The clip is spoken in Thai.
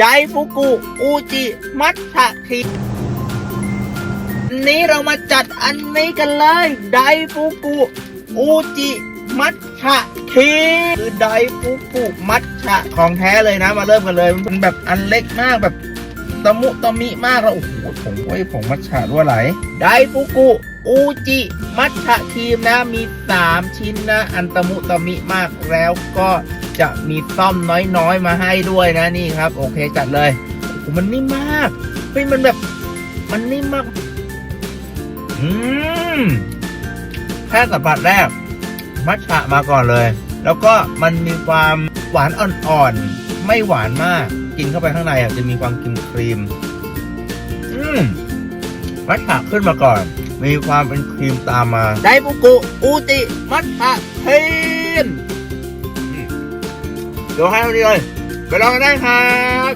ไดฟุกุ อูจิ มัทฉะทีวันนี้เรามาจัดอันนี้กันเลย ไดฟุกุ อูจิ มัทฉะทีคือไดฟุกุมัทฉะของแท้เลยนะ มาเริ่มกันเลย มันแบบอันเล็กมากแบบตะมุตะมิมากแล้วโอ้โหผงไว้ผงมัทฉะรั่วไหล ไดฟุกุ อูจิ มัทฉะครีมนะ มี 3 ชิ้นนะ อันตะมุตะมิมากแล้วก็ จะมีซ่อมน้อยๆมาให้ด้วยนะนี่ครับ โอเคจัดเลยมันนิ่มมากเฮ้ยมันแบบ มันนิ่มมาก อืมแค่สัมผัสแรก มัทฉะมาก่อนเลย แล้วก็มันมีความหวานอ่อนๆ ไม่หวานมาก กินเข้าไปข้างในอะจะมีความครีมครีม อืมมัทฉะขึ้นมาก่อน มีความเป็นครีมตามมา ไดบุกุ อูติ มัทฉะเทน เดี๋ยวให้เราดีเลย ไปลองกันได้ครับ